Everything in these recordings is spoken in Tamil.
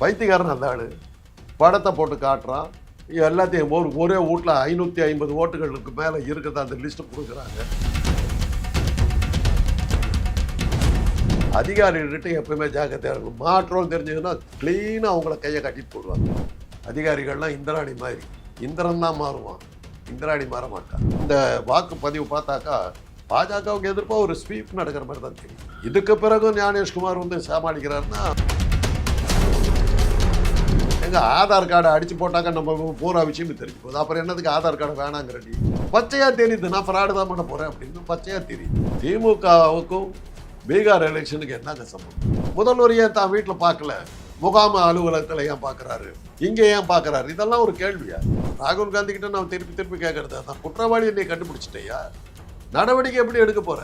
பைத்தியக்காரன் அந்த ஆள். படத்தை போட்டு காட்டுறான். எல்லாத்தையும் ஒரு ஒரே வீட்டில் ஐநூற்றி ஐம்பது ஓட்டுகளுக்கு மேலே இருக்கிறத அந்த லிஸ்ட்டு கொடுக்குறாங்க. அதிகாரிகிட்ட எப்பவுமே ஜாக்கிரதையாக இருக்கும். மாற்றம் தெரிஞ்சதுன்னா க்ளீனாக அவங்கள கையை கட்டிட்டு போடுவாங்க. அதிகாரிகள்லாம் இந்திராணி மாதிரி. இந்திரன் தான் மாறுவான். இந்திராணி மாற மாட்டான். இந்த வாக்குப்பதிவு பார்த்தாக்கா பாஜகவுக்கு எதிர்ப்பாக ஒரு ஸ்வீப் நடக்கிற மாதிரி தான் தெரியும். இதுக்கு பிறகு ஞானேஷ்குமார் வந்து சமாளிக்கிறாருன்னா எங்க ஆதார் கார்டை அடிச்சு போட்டாக்க நம்ம பூரா விஷயமே தெரிஞ்சு போகுது. அப்புறம் என்னதுக்கு ஆதார் கார்டு வேணாங்கிறடி? பச்சையா தெரியுது நான் ஃப்ராடு தான் பண்ண போறேன் அப்படின்னு பச்சையா தெரியுது. திமுகவுக்கும் பீகார் எலெக்ஷனுக்கு என்னங்க சம்பவம் முதல்வர் ஏன் தான் வீட்டில் பார்க்கல? முகாம அலுவலகத்தில் ஏன் பார்க்குறாரு? இங்கே ஏன் பார்க்குறாரு? இதெல்லாம் ஒரு கேள்வியா? ராகுல் காந்தி கிட்ட நான் திருப்பி திருப்பி கேட்கறது அதான். குற்றவாளியை நீ கண்டுபிடிச்சிட்டேயா? நடவடிக்கை எப்படி எடுக்க போற?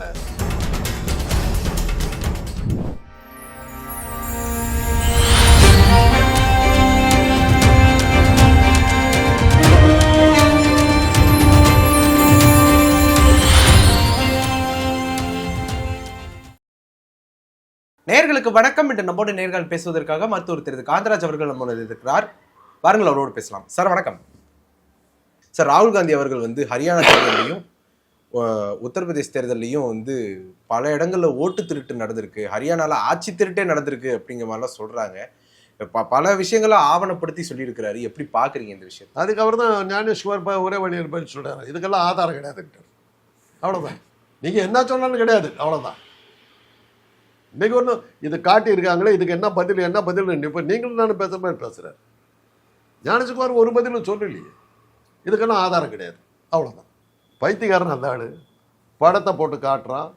நேர்களுக்கு வணக்கம் என்று நம்மோடு நேர்கள் பேசுவதற்காக மருத்துவர் திரு. காந்தராஜ் அவர்கள் நம்மளது இருக்கிறார். வாருங்கள் அவரோடு பேசலாம். சார் வணக்கம். சார் ராகுல் காந்தி அவர்கள் வந்து ஹரியானா தேர்தலையும் உத்தரப்பிரதேஷ் தேர்தலையும் வந்து பல இடங்களில் ஓட்டு திருட்டு நடந்திருக்கு. ஹரியானாவில் ஆட்சி திருட்டே நடந்திருக்கு அப்படிங்கிற மாதிரிலாம் சொல்கிறாங்க ப பல விஷயங்களை ஆவணப்படுத்தி சொல்லியிருக்கிறாரு. எப்படி பார்க்குறீங்க இந்த விஷயம் அதுக்கப்புறம் தான் ஞானேஸ்வர் ஒரே வழியில் பதில் சொல்கிறாரு இதுக்கெல்லாம் ஆதாரம் கிடையாது அவ்வளோதான் நீங்கள் என்ன சொன்னாலும் கிடையாது. அவ்வளோதான் இன்னைக்கு ஒன்றும் இது காட்டியிருக்காங்களே இதுக்கு என்ன பதில் என்ன பதில் இப்போ நீங்களும் நான் பேசுகிற மாதிரி பேசுகிறார் ஞானசுக்குமார் ஒரு பதிலும் சொல்லலையே. இதுக்கெல்லாம் ஆதாரம் கிடையாது. அவ்வளோதான் பைத்தியக்காரன் அந்த ஆள். படத்தை போட்டு காட்டுறான்.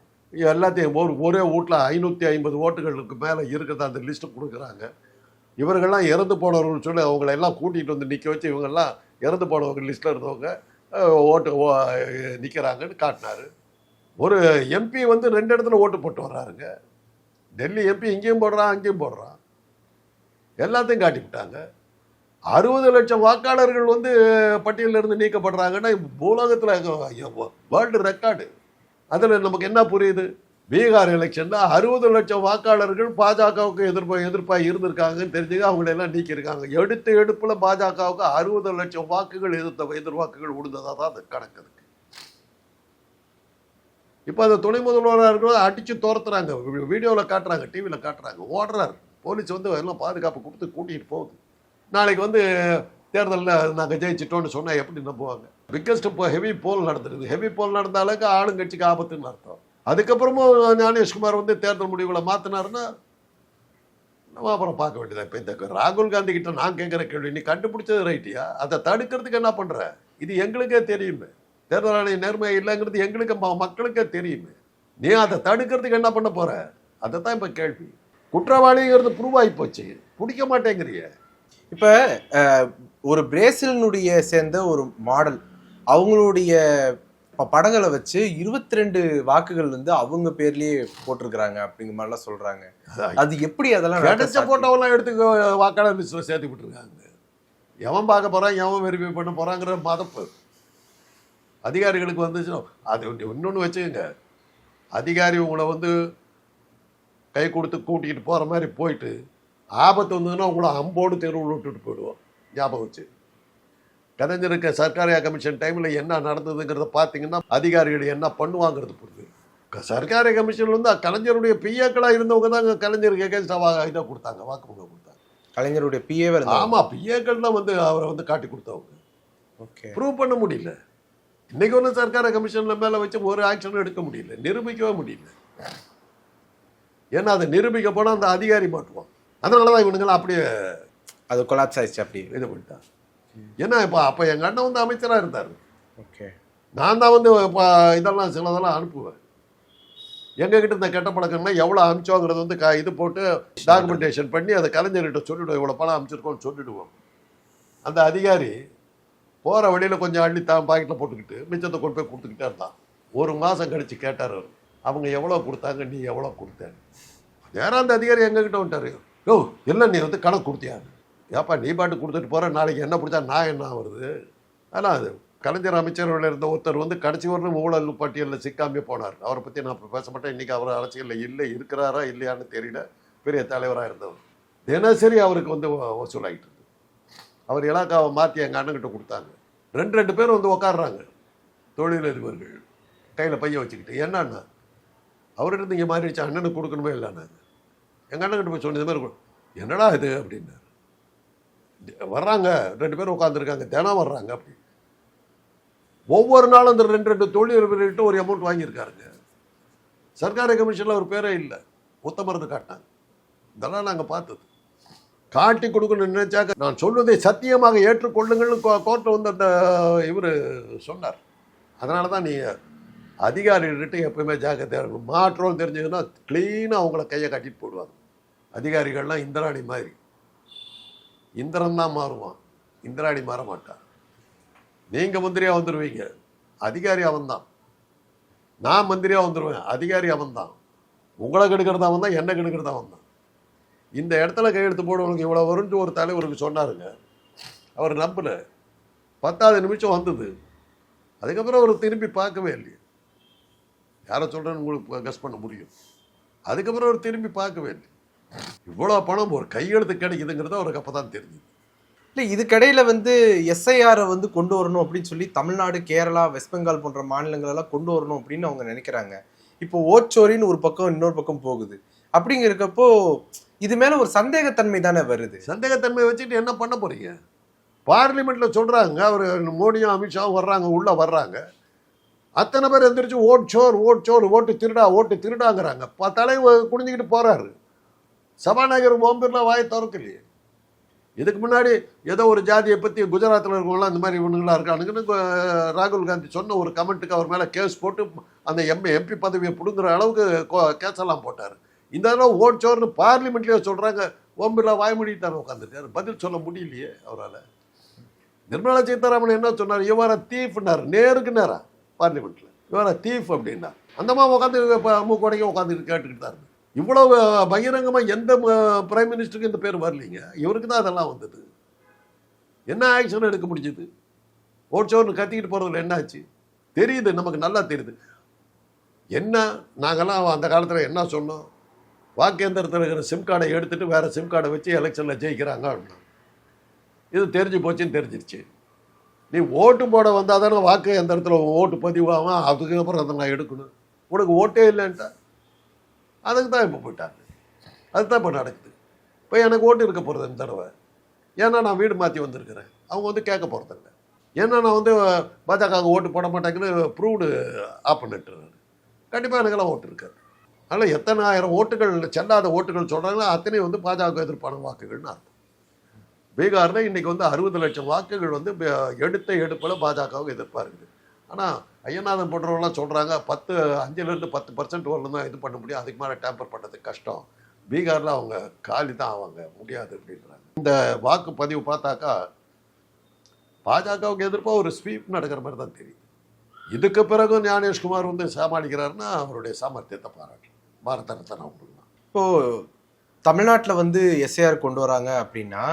எல்லாத்தையும் ஒரு ஒரே வீட்டில் ஐநூற்றி ஐம்பது ஓட்டுகளுக்கு மேலே இருக்கிறத அந்த லிஸ்ட்டு கொடுக்குறாங்க. இவர்கள்லாம் இறந்து போனவர்கள் சொல்லி அவங்கள எல்லாம் கூட்டிகிட்டு வந்து நிற்க வச்சு இவங்கெல்லாம் இறந்து போனவங்க லிஸ்ட்டில் இருந்தவங்க ஓட்டு நிற்கிறாங்கன்னு காட்டினாரு. ஒரு எம்பி வந்து ரெண்டு இடத்துல ஓட்டு போட்டு வர்றாருங்க. டெல்லி எம்பி இங்கேயும் போடுறான் அங்கேயும் போடுறான். எல்லாத்தையும் காட்டி விட்டாங்க. அறுபது லட்சம் வாக்காளர்கள் வந்து பட்டியலில் இருந்து நீக்கப்படுறாங்கன்னா உலகத்தில் வேர்ல்டு ரெக்கார்டு அதில் நமக்கு என்ன புரியுது? பீகார் எலெக்ஷனில் அறுபது லட்சம் வாக்காளர்கள் பாஜகவுக்கு எதிர்ப்பா எதிர்ப்பாக இருந்திருக்காங்கன்னு தெரிஞ்சுக்க அவங்களெல்லாம் நீக்கியிருக்காங்க. எடுத்து எடுப்பில் பாஜகவுக்கு அறுபது லட்சம் வாக்குகள் எதிர்த்த எதிர்வாக்குகள் விழுந்ததாக தான் அது கணக்கு இருக்கு இப்போ அந்த துணை முதல்வராக இருக்கிறத அடித்து துரத்துறாங்க. வீடியோவில் காட்டுறாங்க டிவியில் காட்டுறாங்க ஓடுறாரு. போலீஸ் வந்து எல்லாம் பாதுகாப்பு கொடுத்து கூட்டிகிட்டு போகுது. நாளைக்கு வந்து தேர்தலில் நாங்கள் ஜெயிச்சிட்டோம்னு சொன்னால் எப்படி நம்புவாங்க? பிக்கஸ்ட் இப்போ ஹெவி போல் நடந்துருக்குது ஹெவி போல் நடந்தாலுக்கு ஆளுங்கட்சிக்கு ஆபத்துன்னு அர்த்தம். அதுக்கப்புறமும் ஞானேஷ்குமார் வந்து தேர்தல் முடிவுகளை மாற்றினாருன்னா நம்ம அப்புறம் பார்க்க வேண்டியதா இப்போ இந்த ராகுல் காந்தி கிட்ட நான் கேட்குற கேள்வி நீ கண்டுபிடிச்சது ரைட்டியா அதை தடுக்கிறதுக்கு என்ன பண்ணுற இது எங்களுக்கே தெரியுமே. தேர்தல் ஆணையம் நேர்மை இல்லைங்கிறது எங்களுக்கு மக்களுக்கே தெரியுமே. நீ அதை தடுக்கிறதுக்கு என்ன பண்ண போற? அதை தான் இப்போ கேள்வி. குற்றவாளிங்கிறது ப்ரூவ் ஆகி போச்சு. பிடிக்க மாட்டேங்கிறிய. இப்ப ஒரு பிரேசிலினுடைய சேர்ந்த ஒரு மாடல் அவங்களுடைய படங்களை வச்சு இருபத்தி ரெண்டு வாக்குகள் வந்து அவங்க பேர்லயே போட்டிருக்கிறாங்க அப்படிங்கிற மாதிரிலாம் சொல்றாங்க. அது எப்படி அதெல்லாம் கிடைச்ச? போட்டோவெல்லாம் எடுத்து வாக்காளர் சேர்த்து விட்டுருக்காங்க. எவன் பார்க்க போறான் எவன் வெரிஃபை பண்ண போறாங்கிற மதப்பு. அதிகாரிகளுக்கு வந்துச்சுன்னா அது இன்னொன்று வச்சுக்கோங்க. அதிகாரி உங்களை வந்து கை கொடுத்து கூட்டிகிட்டு போகிற மாதிரி போயிட்டு ஆபத்து வந்ததுன்னா உங்களை அம்போடு தெருவில் விட்டுட்டு போயிடுவோம். ஞாபகம் வச்சு. கலைஞருக்கு சர்க்காரியா கமிஷன் டைமில் என்ன நடந்ததுங்கிறத பார்த்தீங்கன்னா அதிகாரிகள் என்ன பண்ணுவாங்கிறது புரியுது. சர்க்காரிய கமிஷன்ல வந்து கலைஞருடைய பிஏக்களாக இருந்தவங்க தான் கலைஞருக்கு எகேன்ஸ்டாக இதை கொடுத்தாங்க வாக்குமூலம் கொடுத்தாங்க. கலைஞருடைய இருந்தாங்க ஆமாம் பிஏக்கள் தான். வந்து அவரை வந்து காட்டி கொடுத்தவங்க. ஓகே. ப்ரூவ் பண்ண முடியல. இன்னைக்கு ஒன்றும் சர்க்கார கமிஷன்ல மேலே வச்சு ஒரு ஆக்ஷனும் எடுக்க முடியல. நிரூபிக்கவே முடியல. ஏன்னா அதை நிரூபிக்க போனால் அந்த அதிகாரி மாட்டுவான். அதனால தான் இவனுங்களாம் அப்படியே அது கொலாப்ஸ் ஆயிடுச்சு அப்படி இது பண்ணிட்டான். ஏன்னா இப்போ அப்போ எங்கள் அண்ணன் வந்து அமைச்சராக இருந்தார். ஓகே. நான் தான் வந்து இப்போ இதெல்லாம் சிலதெல்லாம் அனுப்புவேன். எங்ககிட்ட இந்த கெட்ட பழக்கம்னா எவ்வளோ அனுப்பிச்சோங்கிறது வந்து க இது போட்டு டாக்குமெண்டேஷன் பண்ணி அதை கலைஞர்கிட்ட சொல்லிவிடுவோம் இவ்வளோ பணம் அனுப்பிச்சிருக்கோம்னு சொல்லிடுவோம். அந்த அதிகாரி போகிற வழியில் கொஞ்சம் அள்ளி தான் பாக்கெட்டில் போட்டுக்கிட்டு மிச்சத்தை கொண்டு போய் கொடுத்துக்கிட்டே இருந்தான். ஒரு மாதம் கழித்து கேட்டார் அவர். அவங்க எவ்வளோ கொடுத்தாங்க நீ எவ்வளோ கொடுத்தேன் நேரம் அந்த அதிகாரி எங்ககிட்ட வந்துட்டார். யோ இல்லை நீ வந்து கணக்கு கொடுத்தியா? ஏப்பா நீ பாட்டு கொடுத்துட்டு போகிற நாளைக்கு என்ன பிடிச்சா நான் என்ன வருது ஆனால் அது கலைஞர் அமைச்சர்கள் இருந்த ஒருத்தர் வந்து கடைசி வரலும் ஊழல் பட்டியலில் சிக்காமே போனார். அவரை பற்றி நான் இப்போ பேச மாட்டேன். இன்றைக்கி அவர் அரசியலில் இல்லை இருக்கிறாரா இல்லையான்னு தெரியல. பெரிய தலைவராக இருந்தவர். தினசரி அவருக்கு வந்து வசூலாகிட்டு அவர் இலாக்காவை மாற்றி எங்கள் அண்ணன்கிட்ட கொடுத்தாங்க. ரெண்டு ரெண்டு பேர் வந்து உக்காடுறாங்க தொழிலதிபர்கள் கையில் பையன் வச்சுக்கிட்டு என்னன்னா அவர்கிட்ட இங்கே மாறி வச்சு அண்ணனுக்கு கொடுக்கணுமே இல்லைண்ணா? எங்கள் அண்ணன்கிட்ட போய் சொன்ன இது மாதிரி கொடு. என்னடா இது? அப்படின்னாரு. வர்றாங்க. ரெண்டு பேரும் உட்காந்துருக்காங்க தினம் வர்றாங்க. அப்படி. ஒவ்வொரு நாளும் அந்த ரெண்டு ரெண்டு தொழிலதிபர்கள்ட்ட ஒரு அமௌண்ட் வாங்கியிருக்காருங்க. சர்க்காரி கமிஷனில் ஒரு பேரே இல்லை. உத்தமருந்து காட்டினாங்க. இதெல்லாம் நாங்கள் பார்த்தது. காட்டி கொடுக்கணும்னு நினைச்சாக்க நான் சொல்வதை சத்தியமாக ஏற்றுக்கொள்ளுங்கள்னு கோர்ட்டில் வந்து அந்த இவர் சொன்னார். அதனால தான் நீ அதிகாரிகிட்ட எப்பவுமே ஜாக்கிரதையாக இருக்கணும். மாற்றம் தெரிஞ்சதுன்னா க்ளீனாக அவங்கள கையை கட்டிட்டு போடுவாங்க. அதிகாரிகள்லாம் இந்திராணி மாதிரி. இந்திரன் தான் மாறுவான். இந்திராணி மாற மாட்டான். நீங்கள் மந்திரியாக வந்துடுவீங்க அதிகாரி அவன்தான் நான் மந்திரியாக வந்துடுவேன் அதிகாரி அவன்தான் உங்களை கெடுக்கிறது அவன் தான் என்னை கெடுக்கிறது அவன் தான். இந்த இடத்துல கையெழுத்து போடுவனுக்கு இவ்வளோ வரும்னு ஒரு தலைவருக்கு சொன்னாருங்க. அவர் நம்பல. பத்தாவது நிமிஷம் வந்தது. அதுக்கப்புறம் அவர் திரும்பி பார்க்கவே இல்லையே. யாரை சொல்கிறேன்னு உங்களுக்கு கஸ் பண்ண முடியும். அதுக்கப்புறம் அவர் திரும்பி பார்க்கவே இல்லை இவ்வளோ பணம் ஒரு கையெழுத்து கிடைக்குதுங்கிறது அவருக்கு அப்போ தான் தெரிஞ்சுது. இல்லை இதுக்கடையில் வந்து எஸ்ஐஆரை வந்து கொண்டு வரணும் அப்படின்னு சொல்லி தமிழ்நாடு கேரளா வெஸ்ட் பெங்கால் போன்ற மாநிலங்களெல்லாம் கொண்டு வரணும் அப்படின்னு அவங்க நினைக்கிறாங்க. இப்போ ஓச்சோரின்னு ஒரு பக்கம் இன்னொரு பக்கம் போகுது. அப்படிங்கிறக்கப்போ இது மேல ஒரு சந்தேகத்தன்மை தானே வருது. சந்தேகத்தன்மை வச்சுட்டு என்ன பண்ண போறீங்க? பார்லிமெண்ட்டில் சொல்கிறாங்க அவர் மோடியும் அமித்ஷாவும் வர்றாங்க உள்ளே வர்றாங்க. அத்தனை பேர் எந்திரிச்சு ஓட் சோர் ஓட் சோர் ஓட்டு திருடா ஓட்டு திருடாங்கிறாங்க. தலைவர் தலை போறாரு. குனிஞ்சுக்கிட்டு சபாநாயகர் ஓம் பிர்லா வாயை திறக்கலையே. இதுக்கு முன்னாடி ஏதோ ஒரு ஜாதியை பற்றி குஜராத்தில் இருக்கவங்களாம் இந்த மாதிரி இவனுங்களா இருக்கானுங்கன்னு ராகுல் காந்தி சொன்ன ஒரு கமெண்ட்டுக்கு அவர் மேலே கேஸ் போட்டு அந்த எம்ஏ எம்பி பதவியை பிடுங்குற அளவுக்கு கோ- கேஸ் எல்லாம் போட்டார். இந்த தடவை ஓடிச்சோர்னு பார்லிமெண்ட்லேயே சொல்கிறாங்க ஓம் பிர்லா வாய்மொழித்தார் உட்காந்துருக்காரு பதில் சொல்ல முடியலையே அவரால். நிர்மலா சீதாராமன் என்ன சொன்னார்? இவர தீஃப்னார் நேருக்கு நேரா பார்லிமெண்ட்டில் இவர தீஃப் அப்படின்னா. அந்தம்மா உட்காந்து மூக்கோடையும் உட்காந்து கேட்டுக்கிட்டு தான் இருக்கு. இவ்வளவு பகிரங்கமாக எந்த பிரைம் மினிஸ்டருக்கு இந்த பேர் வரலீங்க? இவருக்கு தான் அதெல்லாம் வந்தது. என்ன ஆக்ஷன் எடுக்க முடிஞ்சது? ஓட்சோர்னு கத்திக்கிட்டு போகிறதுல என்னாச்சு தெரியுது நமக்கு நல்லா தெரியுது. என்ன நாங்கெல்லாம் அந்த காலத்தில் என்ன சொன்னோம்? வாக்கேந்திரத்தில் இருக்கிற சிம் கார்டை எடுத்துட்டு வேறு சிம் கார்டை வச்சு எலெக்ஷனில் ஜெயிக்கிறாங்க அப்படின்னா. இது தெரிஞ்சு போச்சுன்னு தெரிஞ்சிருச்சு. நீ ஓட்டு போட வந்தால் தானே வாக்கு எந்த இடத்துல ஓட்டு பதிவாகும் அதுக்கப்புறம் அதை நான் எடுக்கணும். உனக்கு ஓட்டே இல்லைன்ட்டா. அதுக்கு தான் இப்போ போயிட்டாங்க. அதுதான் இப்போ நடக்குது. இப்போ எனக்கு ஓட்டு இருக்க போகிறது இந்த தடவை. ஏன்னா நான் வீடு மாற்றி வந்திருக்கிறேன். அவங்க வந்து கேட்க போகிறதில்ல ஏன்னா நான் வந்து பாஜக ஓட்டு போட மாட்டாங்கன்னு ப்ரூவ்டு ஆப்பனட்டு கண்டிப்பாக எனக்கெல்லாம் ஓட்டு இருக்காது. அதனால் எத்தனை ஆயிரம் ஓட்டுகள் செல்லாத ஓட்டுகள் சொல்கிறாங்களோ அத்தனை வந்து பாஜக எதிர்ப்பான வாக்குகள்னு அர்த்தம். பீகாரில் இன்னைக்கு வந்து அறுபது லட்சம் வாக்குகள் வந்து எடுத்த எடுப்பில் பாஜகவுக்கு எதிர்ப்பாக இருக்குது ஆனால் ஐயநாதன் போன்றவங்களாம் சொல்கிறாங்க பத்து அஞ்சுலேருந்து பத்து பர்சன்ட் வரலும் தான் இது பண்ண முடியும் அதுக்கு மேலே டேம்பர் பண்ணுறது கஷ்டம். பீகாரில் அவங்க காலி தான் ஆவாங்க முடியாது அப்படின்றாங்க. இந்த வாக்கு பதிவு பார்த்தாக்கா பாஜகவுக்கு எதிர்ப்பாக ஒரு ஸ்வீப் நடக்கிற மாதிரி தான் தெரியும் இதுக்கு பிறகு ஞானேஷ்குமார் வந்து சமாளிக்கிறாருன்னா அவருடைய சாமர்த்தியத்தை பாராட்டலாம் பாரத ரத்னா கொடுக்கலாம் இப்போ தமிழ்நாட்டுல வந்து எஸ்ஐஆர் கொண்டு வராங்க அப்படின்னா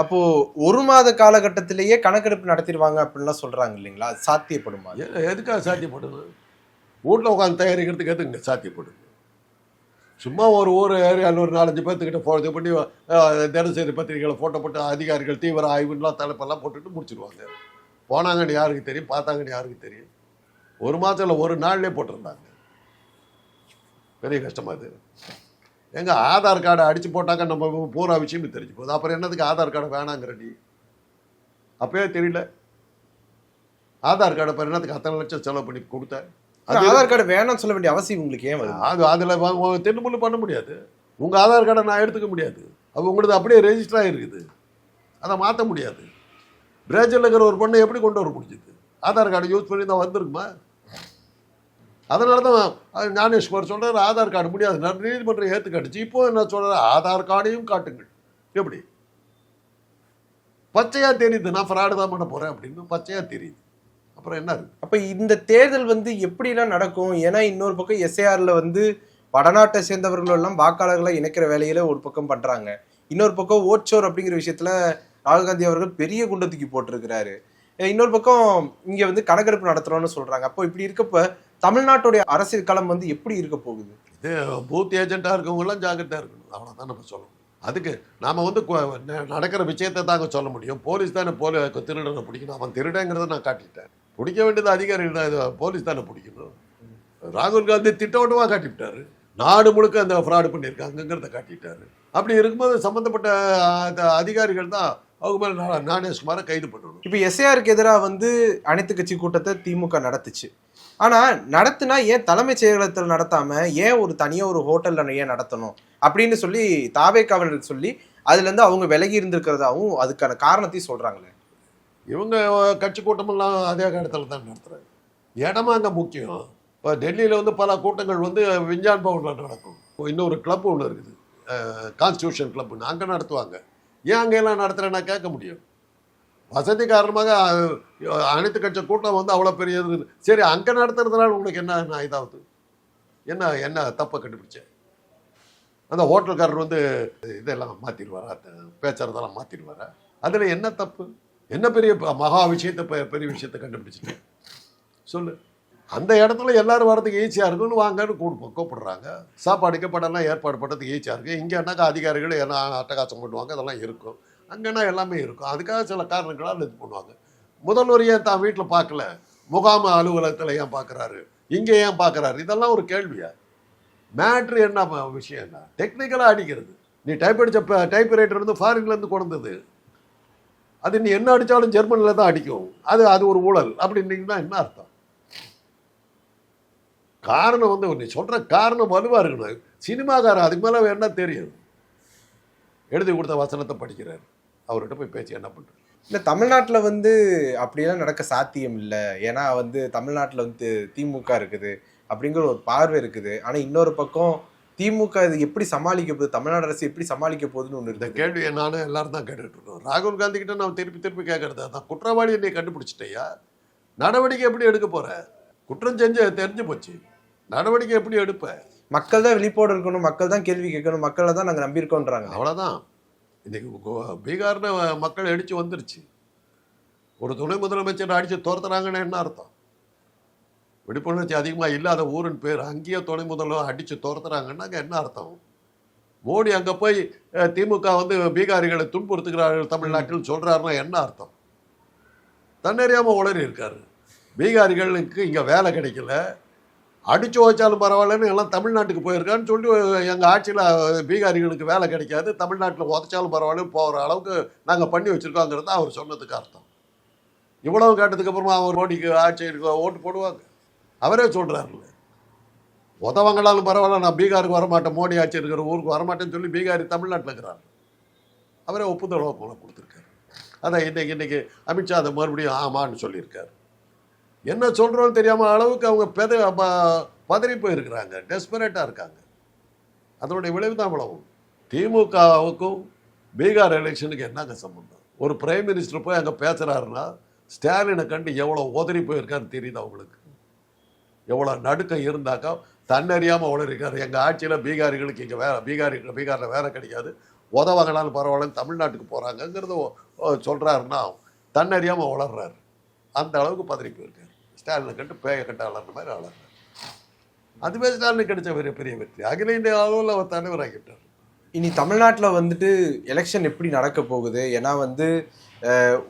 அப்போ ஒரு மாத காலகட்டத்திலேயே கணக்கெடுப்பு நடத்திடுவாங்க அப்படின்லாம் சொல்றாங்க இல்லைங்களா? அது சாத்தியப்படுமா? எதுக்காக சாத்தியப்படுது? வீட்டில் உட்காந்து தயாரிக்கிறதுக்கு எதுங்க சாத்தியப்படுது? சும்மா ஒரு ஊர் ஏரியாவில் ஒரு நாலஞ்சு பேர்த்துக்கிட்ட ஃபோ இது பண்ணி தினசரி பத்திரிகைகளை ஃபோட்டோ போட்டு அதிகாரிகள் தீவிர ஆய்வுலாம் தலைப்பெல்லாம் போட்டுட்டு முடிச்சிருவாங்க. போனாங்கன்னு யாருக்கு தெரியும் பார்த்தாங்கன்னு யாருக்கு தெரியும்? ஒரு மாதத்தில் ஒரு நாள்லேயே போட்டிருந்தாங்க. பெரிய கஷ்டமா இது. எங்க ஆதார் கார்டை அடித்து போட்டாக்க நம்ம பூரா விஷயமும் தெரிஞ்சு போகுது. அப்புறம் என்னதுக்கு ஆதார் கார்டு வேணாங்கிற நீ? அப்பயே தெரியல. ஆதார் கார்டை இப்போ என்னத்துக்கு அத்தனை லட்சம் செலவு பண்ணி கொடுத்தேன் அது ஆதார் கார்டு வேணாம்னு சொல்ல வேண்டிய அவசியம் உங்களுக்கு ஏன் வருது? அது அதில் திண்டுமுள்ளு பண்ண முடியாது. உங்கள் ஆதார் கார்டை நான் எடுத்துக்க முடியாது. அது உங்களது அப்படியே ரெஜிஸ்டர் ஆகிருக்குது அதை மாற்ற முடியாது. பிரேஜில் இருக்கிற ஒரு பொண்ணை எப்படி கொண்டு வர முடிஞ்சுது? ஆதார் கார்டு யூஸ் பண்ணி தான் வந்திருக்குமா? அதனால தான் ஞானேஸ்வர் சொல்கிறார் ஆதார் கார்டு முடியாது. நீதிமன்றம் நீதிமன்றம் ஏற்றுக்காட்டுச்சு இப்போ என்ன சொல்கிறார் ஆதார் கார்டையும் காட்டுங்கள். எப்படி? பச்சையாக தெரியுது நான் ஃப்ராடு தான் பண்ண போகிறேன் அப்படின்னு பச்சையாக தெரியுது. அப்புறம் என்ன இருக்கு? அப்போ இந்த தேர்தல் வந்து எப்படிலாம் நடக்கும்? ஏன்னா இன்னொரு பக்கம் எஸ்ஏஆரில் வந்து வடநாட்டை சேர்ந்தவர்கள் எல்லாம் வாக்காளர்களை இணைக்கிற வேலையில ஒரு பக்கம் பண்ணுறாங்க இன்னொரு பக்கம் ஓட்சோர் அப்படிங்கிற விஷயத்தில் ராகுல் காந்தி அவர்கள் பெரிய குண்டத்துக்கு போட்டிருக்கிறாரு. இன்னொரு பக்கம் இங்கே வந்து கணக்கெடுப்பு நடத்துகிறோன்னு சொல்கிறாங்க அப்போ இப்படி இருக்கப்போ தமிழ்நாட்டுடைய அரசியல் களம் வந்து எப்படி இருக்க போகுது? இது பூத் ஏஜென்ட்டாக இருக்கவங்களாம் ஜாக்கிரதையாக இருக்கணும். அவ்வளோதான் நம்ம சொல்லணும். அதுக்கு நாம் வந்து நடக்கிற விஷயத்தை தாங்க சொல்ல முடியும். போலீஸ் தானே போலி திருடனை பிடிக்கணும். அவன் திருடங்கிறத நான் காட்டிட்டேன். பிடிக்க வேண்டியது அதிகாரிகள் தான். போலீஸ் தானே பிடிக்கணும். ராகுல் காந்தி திட்டவட்டமாக காட்டிவிட்டாரு. நாடு முழுக்க அந்த ஃப்ராடு பண்ணியிருக்காங்கங்கிறத காட்டிட்டாரு. அப்படி இருக்கும்போது சம்மந்தப்பட்ட அதிகாரிகள் தான் அவங்க மேலே நா- ஞானேஷ்குமாரை கைது பண்ணணும். இப்போ எஸ்ஏஆருக்கு எதிராக வந்து அனைத்து கட்சி கூட்டத்தை திமுக நடத்துச்சு. ஆனால் நடத்துனா ஏன் தலைமைச் செயலகத்தில் நடத்தாமல் ஏன் ஒரு தனியாக ஒரு ஹோட்டலில் ஏன் நடத்தணும்? அப்படின்னு சொல்லி தாவே காவலர்கள் சொல்லி அதுலேருந்து அவங்க விலகி இருந்திருக்கிறதாவும் அதுக்கான காரணத்தையும் சொல்கிறாங்களே இவங்க கட்சி கூட்டமெல்லாம் அதே இடத்துல தான் நடத்துகிறாங்க இடமா அங்கே முக்கியம். இப்போ டெல்லியில் வந்து பல கூட்டங்கள் வந்து விஞ்ஞான் பவனில் நடக்கும். இப்போ இன்னொரு கிளப் ஒன்று இருக்குது. கான்ஸ்டியூஷன் கிளப்னு அங்கே நடத்துவாங்க. ஏன் அங்கெல்லாம் நடத்துகிறேன்னா கேட்க முடியும். வசதி காரணமாக அனைத்து கட்சி கூட்டம் வந்து அவ்வளோ பெரிய இது சரி அங்கே நடத்துறதுனால உங்களுக்கு என்ன இதாகுது என்ன என்ன தப்பை கண்டுபிடிச்சேன் அந்த ஹோட்டல்காரர் வந்து இதெல்லாம் மாற்றிடுவாரா பேச்சுறதெல்லாம் மாற்றிடுவாரா அதில் என்ன தப்பு? என்ன பெரிய ப- மகா விஷயத்தை பெ- பெரிய விஷயத்தை கண்டுபிடிச்சிட்டேன் சொல்லு. அந்த இடத்துல எல்லாரும் வரதுக்கு ஈஸியாக இருக்குன்னு வாங்கன்னு கூப்பிடு கூப்பிடுறாங்க. சாப்பாடுக்கு படம்லாம் ஏற்பாடு பண்ணுறதுக்கு ஈஸியாக இருக்குது இங்கேனாக்கா அதிகாரிகள் எல்லாம் அட்டகாசம் பண்ணுவாங்க? அதெல்லாம் இருக்கும். அங்கன்னா எல்லாமே இருக்கும். அதுக்காக சில காரணங்களால் இது பண்ணுவாங்க. முதல்வர் ஏன் தான் வீட்டில் பார்க்கல? முகாம அலுவலகத்தில் ஏன் பார்க்குறாரு? இங்கே ஏன் பார்க்குறாரு? இதெல்லாம் ஒரு கேள்வியா? மேட்ரு என்ன விஷயம் என்ன? டெக்னிக்கலாக அடிக்கிறது. நீ டைப் அடித்த டைப் ரைட்டர் வந்து ஃபாரின்லேருந்து கொண்டது அது நீ என்ன அடித்தாலும் ஜெர்மனியில் தான் அடிக்கும். அது அது ஒரு ஊழல். அப்படின்னீங்கன்னா என்ன அர்த்தம்? காரணம் வந்து நீ சொல்கிற காரணம் வலுவாக இருக்கணும். சினிமாக்காரன் அதுக்கு மேலே என்ன தெரியும்? எழுதி கொடுத்த வசனத்தை படிக்கிறார். அவர்கிட்ட போய் பேசி என்ன பண்ணுறது இல்ல தமிழ்நாட்டுல வந்து அப்படியெல்லாம் நடக்க சாத்தியம் இல்ல. ஏன்னா வந்து தமிழ்நாட்டுல வந்து திமுக இருக்குது அப்படிங்கிற ஒரு பார்வை இருக்குது. ஆனா இன்னொரு பக்கம் திமுக இது எப்படி சமாளிக்க போகுது? தமிழ்நாடு அரசு எப்படி சமாளிக்க போகுதுன்னு ஒண்ணு இந்த கேள்வியை நானும் எல்லாரும் தான் கேட்டுட்டு இருக்கோம். ராகுல் காந்தி கிட்ட நான் திருப்பி திருப்பி கேட்கறது அதான். குற்றவாளியை நீ கண்டுபிடிச்சிட்டயா நடவடிக்கை எப்படி எடுக்க போற? குற்றம் செஞ்சு தெரிஞ்சு போச்சு. நடவடிக்கை எப்படி எடுப்ப? மக்கள் தான் விழிப்போடு இருக்கணும். மக்கள் தான் கேள்வி கேட்கணும். மக்களை தான் நாங்க நம்பியிருக்கோன்றாங்க அவ்வளோதான் இன்னைக்கு கோ- பீகார்னு மக்கள் அடித்து வந்துருச்சு. ஒரு துணை முதலமைச்சர் அடித்து துரத்துறாங்கன்னு என்ன அர்த்தம்? விழிப்புணர்ச்சி அதிகமாக இல்லாத ஊரின் பேர் அங்கேயே துணை முதல்வர் அடித்து துரத்துறாங்கன்னா என்ன அர்த்தம்? மோடி அங்கே போய் திமுக வந்து பீகாரிகளை துன்புறுத்துகிறார்கள் தமிழ்நாட்டில் சொல்கிறாருன்னா என்ன அர்த்தம்? தன்னறியாமல் உளறி இருக்காரு பீகாரிகளுக்கு இங்கே வேலை கிடைக்கல. அடிச்சு வச்சாலும் பரவாயில்லன்னு எல்லாம் தமிழ்நாட்டுக்கு போயிருக்கான்னு சொல்லி எங்கள் ஆட்சியில் பீகாரிகளுக்கு வேலை கிடைக்காது. தமிழ்நாட்டில் உதச்சாலும் பரவாயில்ல போகிற அளவுக்கு நாங்கள் பண்ணி வச்சுருக்கோங்கிறது தான் அவர் சொன்னதுக்கு அர்த்தம். இவ்வளவு கேட்டதுக்கப்புறமா அவர் மோடிக்கு ஆட்சிக்கு ஓட்டு போடுவாங்க. அவரே சொல்கிறாருல்ல உதவங்களாலும் பரவாயில்ல நான் பீகாருக்கு வரமாட்டேன் மோடி ஆட்சி இருக்கிற ஊருக்கு வரமாட்டேன்னு சொல்லி பீகாரி தமிழ்நாட்டில் இருக்கிறார் அவரே ஒப்புதல் போல கொடுத்துருக்காரு. அதான் இன்னைக்கு இன்னைக்கு அமித்ஷா அதை மறுபடியும் ஆமான்னு சொல்லியிருக்காரு. என்ன சொல்கிறோன்னு தெரியாமல் அளவுக்கு அவங்க பெத பதறி போயிருக்கிறாங்க. டெஸ்பரேட்டாக இருக்காங்க. அதனுடைய விளைவு தான் அவ்வளவும் திமுகவுக்கும் பீகார் எலெக்ஷனுக்கு என்னங்க சம்பந்தம்? ஒரு பிரைம் மினிஸ்டர் போய் அங்கே பேசுகிறாருன்னா ஸ்டாலினை கண்டு எவ்வளோ உதறி போயிருக்காருன்னு தெரியுது அவங்களுக்கு எவ்வளோ நடுக்கம் இருந்தாக்கா தன்னறியாமல் உளறிருக்காரு. எங்கள் ஆட்சியில் பீகாரிகளுக்கு இங்கே வேறு பீகாரி பீகாரில் வேலை கிடைக்காது உதவங்களாலும் பரவாயில்லன்னு தமிழ்நாட்டுக்கு போகிறாங்கங்கிறத சொல்கிறாருன்னா தன்னறியாமல் உளர்றாரு. அந்த அளவுக்கு பதறி போயிருக்காரு. ஸ்டாலினை கண்டு பேய கட்ட வளர்ற மாதிரி வளர்றாரு அதுவே ஸ்டாலினுக்கு கிடைச்ச பெரிய பெரிய வெற்றி. அகில இந்திய அளவில் அவர் தலைவராகிட்டார். இனி தமிழ்நாட்டுல வந்துட்டு எலெக்ஷன் எப்படி நடக்க போகுது? ஏன்னா வந்து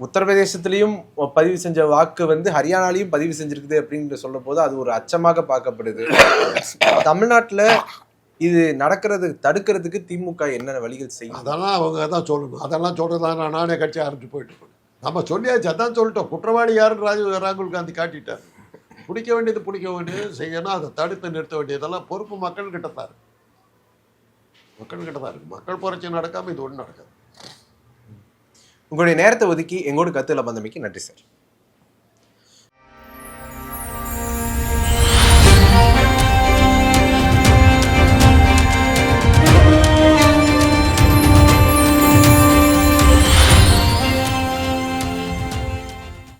உத்தரப்பிரதேசத்திலையும் பதிவு செஞ்ச வாக்கு வந்து ஹரியானாலையும் பதிவு செஞ்சிருக்குது அப்படின்னு சொல்ல போது அது ஒரு அச்சமாக பார்க்கப்படுது. தமிழ்நாட்டுல இது நடக்கிறது தடுக்கிறதுக்கு திமுக என்னென்ன வழிகள் செய்யும்? அதெல்லாம் அவங்க தான் சொல்லணும். அதெல்லாம் சொல்கிறதா நான் நானே கட்சி ஆரம்பிச்சு போயிட்டு நம்ம சொல்லியாச்சு அதான் சொல்லிட்டோம். குற்றவாளி யாருன்னு ராஜீவ் ராகுல் காந்தி காட்டிட்டார். பிடிக்க வேண்டியது பிடிக்க வேண்டியது செய்யணும். அதை தடுத்து நிறுத்த வேண்டியதெல்லாம் பொறுப்பு மக்கள் கிட்ட தான் இருக்கு. மக்கள் கிட்ட தான் இருக்கு. மக்கள் புரட்சி நடக்காமல் இது ஒன்றும் நடக்காது. உங்களுடைய நேரத்தை ஒதுக்கி எங்களோட கத்துல பந்தமைக்கு நன்றி சார்.